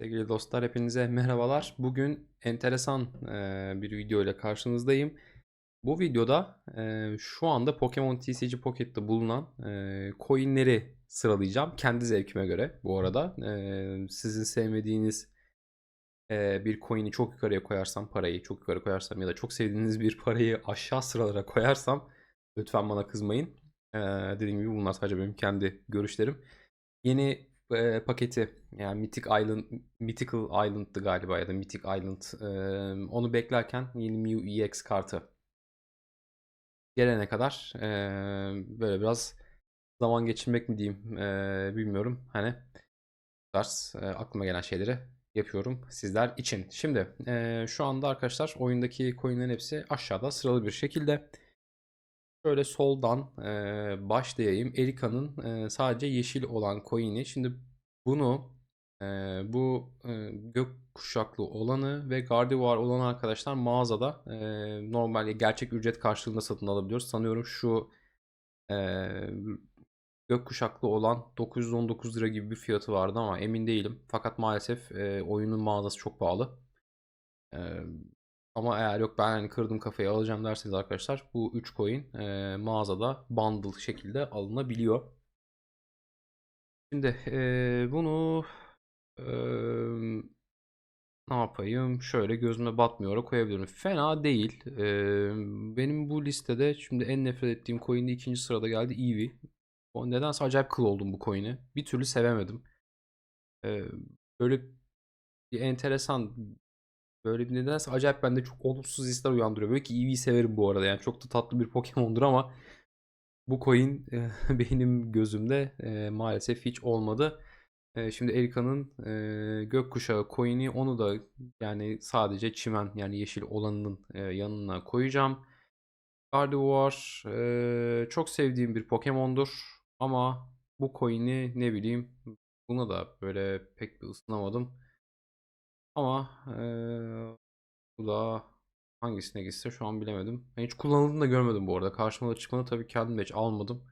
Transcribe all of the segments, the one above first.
Sevgili dostlar hepinize merhabalar. Bugün enteresan e, bir video ile karşınızdayım. Bu videoda e, şu anda Pokemon TCG Pocket'te bulunan e, coinleri sıralayacağım. Kendi zevkime göre bu arada. E, sizin sevmediğiniz e, bir coin'i çok yukarıya koyarsam parayı çok yukarı koyarsam ya da çok sevdiğiniz bir parayı aşağı sıralara koyarsam lütfen bana kızmayın. E, dediğim gibi bunlar sadece benim kendi görüşlerim. Yeni e, paketi yani Mythic Island Mythical Island'dı galiba ya da Mythic Island e, onu beklerken yeni Mew EX kartı gelene kadar e, böyle biraz zaman geçirmek mi diyeyim e, bilmiyorum hani tarz e, aklıma gelen şeyleri yapıyorum sizler için. Şimdi e, şu anda arkadaşlar oyundaki coinlerin hepsi aşağıda sıralı bir şekilde. Şöyle soldan e, başlayayım. Erika'nın e, sadece yeşil olan coin'i. Şimdi bunu e, bu e, gök kuşaklı olanı ve Gardevoir olanı arkadaşlar mağazada e, normal gerçek ücret karşılığında satın alabiliyoruz. Sanıyorum şu e, gök kuşaklı olan 919 lira gibi bir fiyatı vardı ama emin değilim. Fakat maalesef e, oyunun mağazası çok pahalı. E, ama eğer yok ben hani kırdım kafayı alacağım derseniz arkadaşlar bu 3 coin e, mağazada bundle şekilde alınabiliyor. Şimdi e, bunu e, ne yapayım? Şöyle gözüme batmıyor koyabilirim. Fena değil. E, benim bu listede şimdi en nefret ettiğim coin'de ikinci sırada geldi Eevee. O nedense acayip kıl oldum bu coin'i. Bir türlü sevemedim. E, böyle bir enteresan Böyle bir nedense acayip bende çok olumsuz hisler uyandırıyor. Böyle ki Eevee'yi severim bu arada. Yani çok da tatlı bir Pokemon'dur ama bu coin e, benim gözümde e, maalesef hiç olmadı. E, şimdi Erika'nın gökkuşağı coin'i onu da yani sadece çimen yani yeşil olanının yanına koyacağım. Gardevoir çok sevdiğim bir Pokemon'dur ama bu coin'i ne bileyim buna da böyle pek bir ısınamadım. Ama eee, bu da hangisine gitse şu an bilemedim. Ben hiç kullanıldığını da görmedim bu arada. Karşıma da çıkmadı tabii kendim de hiç almadım.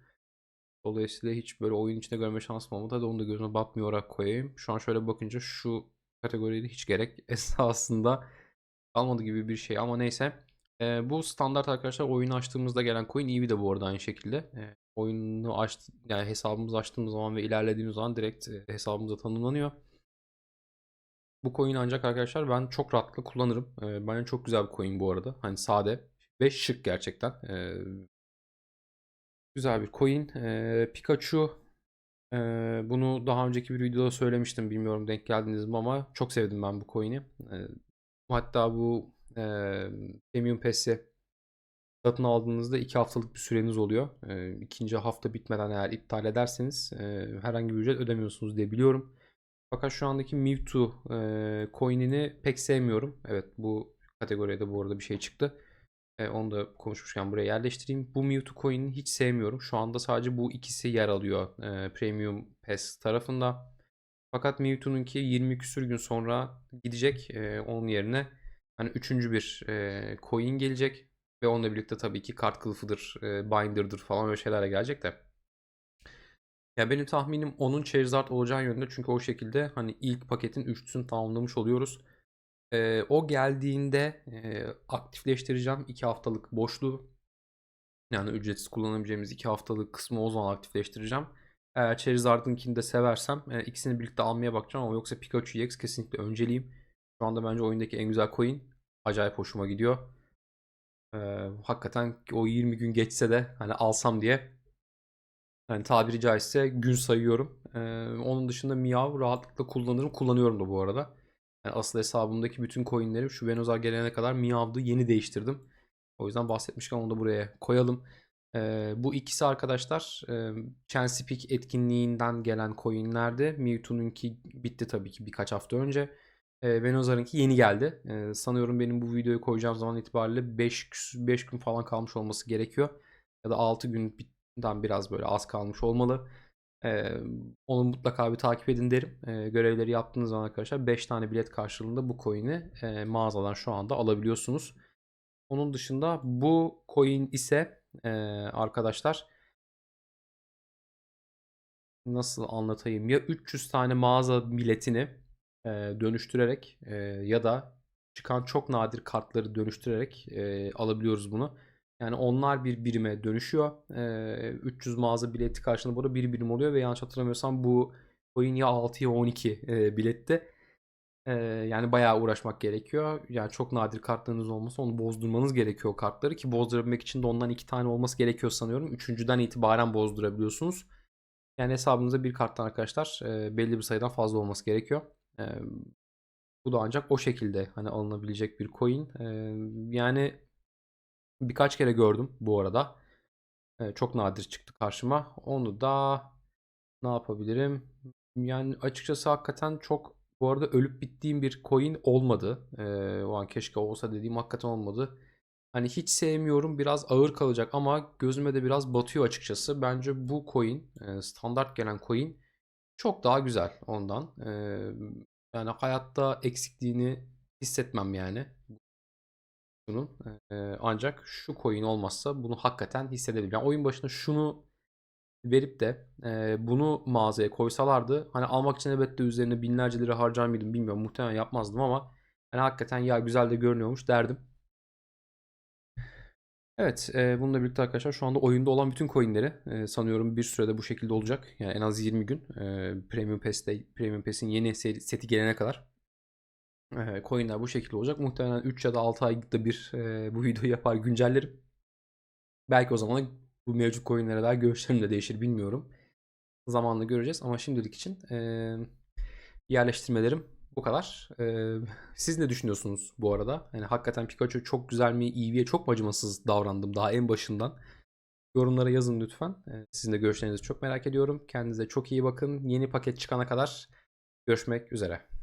Dolayısıyla hiç böyle oyun içinde görme şansım olmadı. Hadi onu da gözüme batmıyor olarak koyayım. Şu an şöyle bakınca şu kategoriye hiç gerek esasında kalmadı gibi bir şey ama neyse. Eee, bu standart arkadaşlar oyunu açtığımızda gelen coin Eevee de bu arada aynı şekilde. Eee, oyunu aç yani hesabımızı açtığımız zaman ve ilerlediğimiz zaman direkt e, hesabımıza tanımlanıyor. Bu coin ancak arkadaşlar ben çok rahatlıkla kullanırım. Ee, bence çok güzel bir coin bu arada. Hani sade ve şık gerçekten. Ee, güzel bir coin. Ee, Pikachu e, bunu daha önceki bir videoda söylemiştim. Bilmiyorum denk geldiniz mi ama çok sevdim ben bu coin'i. Ee, hatta bu e, Premium Pass'i satın aldığınızda 2 haftalık bir süreniz oluyor. E, ikinci hafta bitmeden eğer iptal ederseniz e, herhangi bir ücret ödemiyorsunuz diye biliyorum. Fakat şu andaki Mewtwo e, coin'ini pek sevmiyorum. Evet bu kategoriye de bu arada bir şey çıktı. E, onu da konuşmuşken buraya yerleştireyim. Bu Mewtwo coin'ini hiç sevmiyorum. Şu anda sadece bu ikisi yer alıyor e, Premium Pass tarafında. Fakat Mewtwo'nunki 20 küsür gün sonra gidecek. E, onun yerine hani üçüncü bir e, coin gelecek. Ve onunla birlikte tabii ki kart kılıfıdır, e, binder'dır falan öyle şeylerle gelecek de. Ya benim tahminim onun Charizard olacağı yönünde çünkü o şekilde hani ilk paketin üçlüsünü tamamlamış oluyoruz. Ee, o geldiğinde e, aktifleştireceğim 2 haftalık boşluğu. Yani ücretsiz kullanabileceğimiz 2 haftalık kısmı o zaman aktifleştireceğim. Eğer Charizard'ınkini de seversem e, ikisini birlikte almaya bakacağım ama yoksa Pikachu EX kesinlikle önceliğim. Şu anda bence oyundaki en güzel coin. Acayip hoşuma gidiyor. Ee, hakikaten o 20 gün geçse de hani alsam diye yani tabiri caizse gün sayıyorum. Ee, onun dışında Miyav rahatlıkla kullanırım. Kullanıyorum da bu arada. Yani asıl hesabımdaki bütün coinlerim şu Venozar gelene kadar Miyav'dı. Yeni değiştirdim. O yüzden bahsetmişken onu da buraya koyalım. Ee, bu ikisi arkadaşlar e, Chance Peak etkinliğinden gelen coinlerdi. Mewtwo'nunki bitti tabii ki birkaç hafta önce. E, Venozar'ınki yeni geldi. E, sanıyorum benim bu videoyu koyacağım zaman itibariyle 5, 5 gün falan kalmış olması gerekiyor. Ya da 6 gün bit dan biraz böyle az kalmış olmalı. Ee, onu mutlaka bir takip edin derim. Ee, görevleri yaptığınız zaman arkadaşlar 5 tane bilet karşılığında bu coin'i e, mağazadan şu anda alabiliyorsunuz. Onun dışında bu coin ise e, arkadaşlar nasıl anlatayım ya 300 tane mağaza biletini e, dönüştürerek e, ya da çıkan çok nadir kartları dönüştürerek e, alabiliyoruz bunu. Yani onlar bir birime dönüşüyor. E, 300 mağaza bileti karşılığında burada bir birim oluyor ve yanlış hatırlamıyorsam bu coin ya 6 ya 12 e, bilette. E, yani bayağı uğraşmak gerekiyor. Yani çok nadir kartlarınız olması onu bozdurmanız gerekiyor kartları ki bozdurabilmek için de ondan iki tane olması gerekiyor sanıyorum. Üçüncüden itibaren bozdurabiliyorsunuz. Yani hesabınızda bir karttan arkadaşlar e, belli bir sayıdan fazla olması gerekiyor. E, bu da ancak o şekilde hani alınabilecek bir coin. E, yani birkaç kere gördüm bu arada. E, çok nadir çıktı karşıma. Onu da ne yapabilirim? Yani açıkçası hakikaten çok bu arada ölüp bittiğim bir coin olmadı. E, o an keşke olsa dediğim hakikaten olmadı. Hani hiç sevmiyorum biraz ağır kalacak ama gözüme de biraz batıyor açıkçası. Bence bu coin e, standart gelen coin çok daha güzel ondan. E, yani hayatta eksikliğini hissetmem yani. Bunun. E, ancak şu coin olmazsa bunu hakikaten hissedebilirim. Yani oyun başında şunu verip de e, bunu mağazaya koysalardı hani almak için elbette üzerine binlerce lira harcar mıydım bilmiyorum. Muhtemelen yapmazdım ama hani hakikaten ya güzel de görünüyormuş derdim. Evet, e, bununla birlikte arkadaşlar şu anda oyunda olan bütün coinleri e, sanıyorum bir sürede bu şekilde olacak. Yani en az 20 gün e, Premium Pass'te Premium Pass'in yeni seti gelene kadar e, coinler bu şekilde olacak. Muhtemelen 3 ya da 6 ayda bir bu videoyu yapar güncellerim. Belki o zaman bu mevcut coinlere dair görüşlerim de değişir bilmiyorum. Zamanla göreceğiz ama şimdilik için yerleştirmelerim bu kadar. Siz ne düşünüyorsunuz bu arada? Yani hakikaten Pikachu çok güzel mi? Eevee'ye çok mu acımasız davrandım daha en başından? Yorumlara yazın lütfen. Sizin de görüşlerinizi çok merak ediyorum. Kendinize çok iyi bakın. Yeni paket çıkana kadar görüşmek üzere.